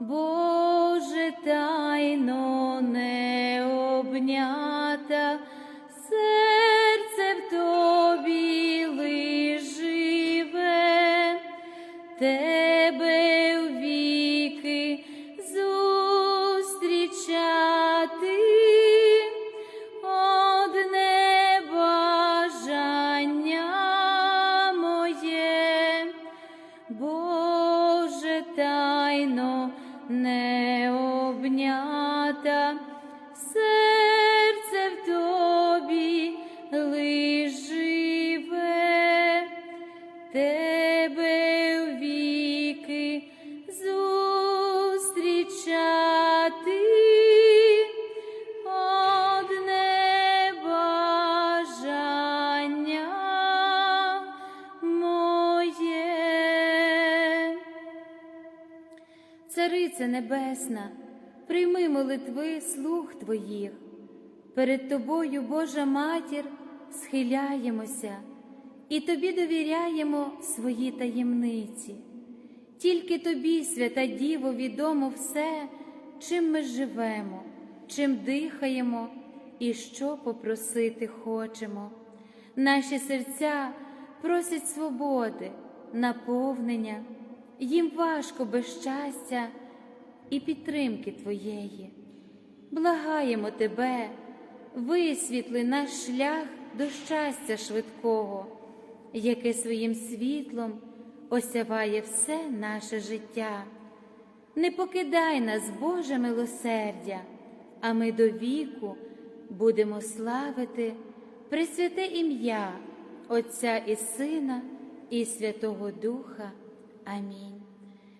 Боже тайно не обнята, Небесна, прийми молитви слуг Твоїх. Перед Тобою, Божа Матір, схиляємося і Тобі довіряємо свої таємниці. Тільки Тобі, свята Діво, відомо все, чим ми живемо, чим дихаємо і що попросити хочемо. Наші серця просять свободи, наповнення, їм важко без щастя і підтримки Твоєї. Благаємо Тебе, висвітли наш шлях до щастя швидкого, яке своїм світлом осяває все наше життя. Не покидай нас, Боже милосердя, а ми до віку будемо славити Пресвяте ім'я Отця і Сина і Святого Духа. Амінь.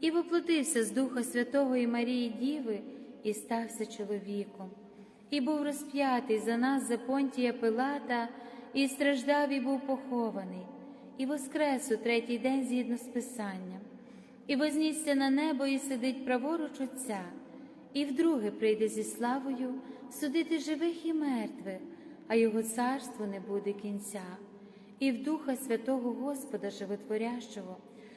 і воплотився з Духа Святого і Марії Діви і стався чоловіком, і був розп'ятий за нас за понтія Пилата, і страждав, і був похований, і воскрес у третій день згідно з Писанням, і вознісся на небо, і сидить праворуч Отця, і вдруге прийде зі славою судити живих і мертвих, а його царство не буде кінця, і в Духа Святого Господа Животворящого,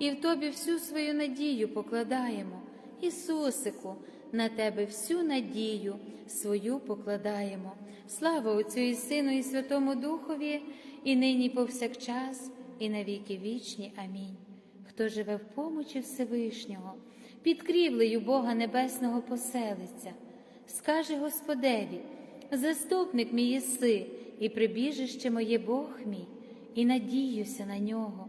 і в Тобі всю свою надію покладаємо. Ісусику, на Тебе всю надію свою покладаємо. Слава Отцю і Сину, і Святому Духові, і нині, повсякчас, і на віки вічні. Амінь. Хто живе в помочі Всевишнього, під крівлею Бога Небесного поселиться, скаже Господеві, заступник мій єси, і прибіжище моє Бог мій, і надіюся на нього,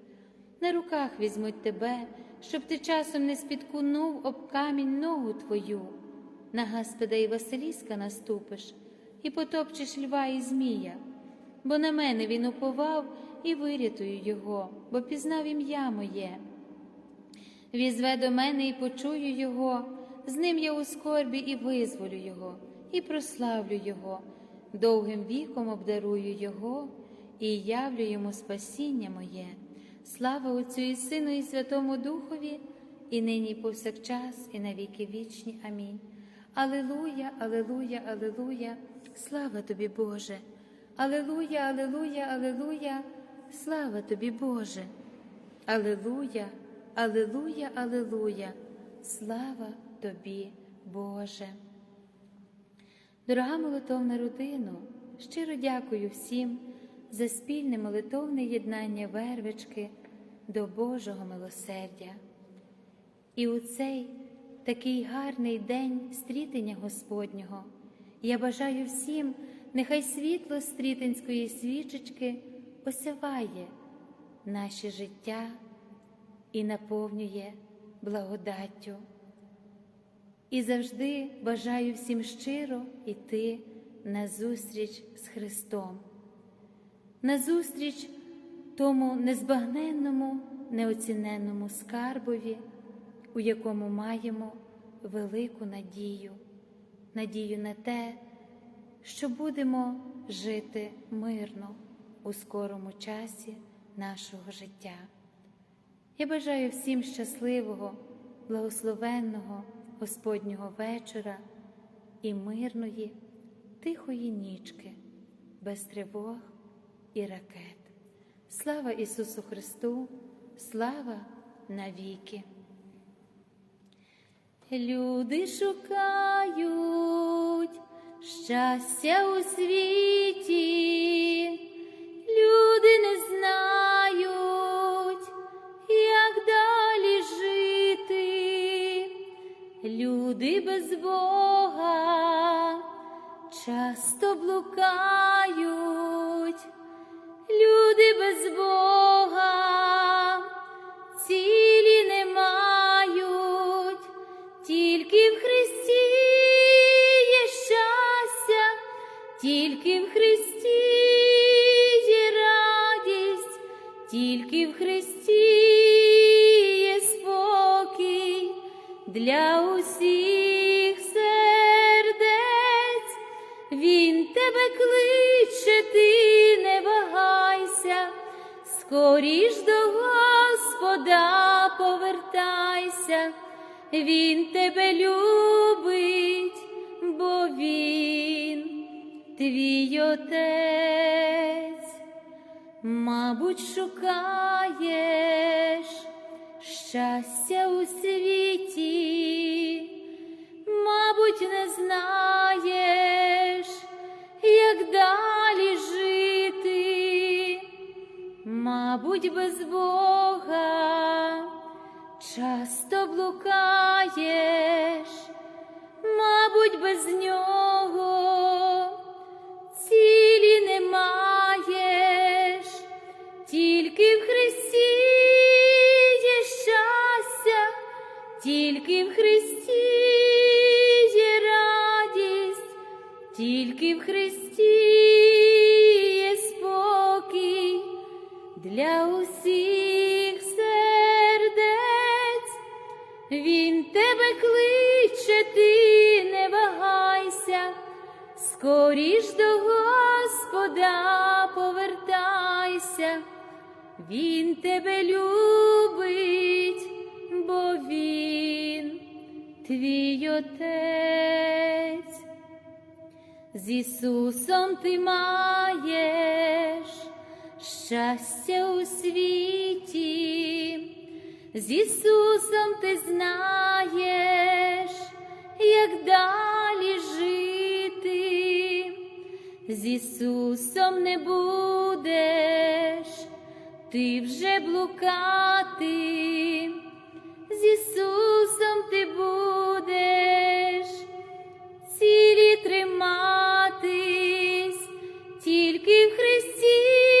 На руках візьмуть тебе, щоб ти часом не спіткунув об камінь ногу твою, на Гаспеда і Василіска наступиш, і потопчеш льва і змія, бо на мене він уповав і вирятую його, бо пізнав ім'я моє. Візве до мене і почую його, з ним я у скорбі і визволю його, і прославлю Його, довгим віком обдарую Його і явлю йому спасіння моє. Слава Отцю і Сину, і Святому Духові, і нині, і повсякчас, і на віки вічні. Амінь. Алилуя, Алилуя, Алилуя, слава тобі, Боже. Алилуя, Алилуя, Алилуя, слава тобі, Боже. Алилуя, Алилуя, Алилуя, Слава тобі, Боже. Дорога молитовна родину, щиро дякую всім за спільне молитовне єднання вервички до Божого милосердя. І у цей такий гарний день стрітення Господнього я бажаю всім, нехай світло стрітинської свічечки осяває наше життя і наповнює благодаттю. І завжди бажаю всім щиро йти на зустріч з Христом, на зустріч тому незбагненному, неоціненному скарбові, у якому маємо велику надію, надію на те, що будемо жити мирно у скорому часі нашого життя. Я бажаю всім щасливого, благословенного Господнього вечора і мирної, тихої нічки, без тривог і ракет. Слава Ісусу Христу, слава навіки! Люди шукають щастя у світі, люди не знають, як далі жити, люди без Бога часто блукають, люди без Бога. Цілі не мають, тільки в Христі є щастя, тільки в Христі є радість, тільки в Христі Він тебе любить, бо Він твій отець, мабуть, шукаєш щастя у світі, мабуть, не знаєш, як далі жити, мабуть, без Бога часто блукаєш, мабуть, без нього цілі не маєш, тільки в Христі є щастя, тільки в Христі є радість, тільки в Христі є спокій для усіх тебе кличе, ти не вагайся, скоріш до Господа повертайся, Він тебе любить, бо Він твій отець. З Ісусом ти маєш щастя у світі, з Ісусом ти знаєш, як далі жити, з Ісусом не будеш ти вже блукати, з Ісусом ти будеш цілі триматись, тільки в Христі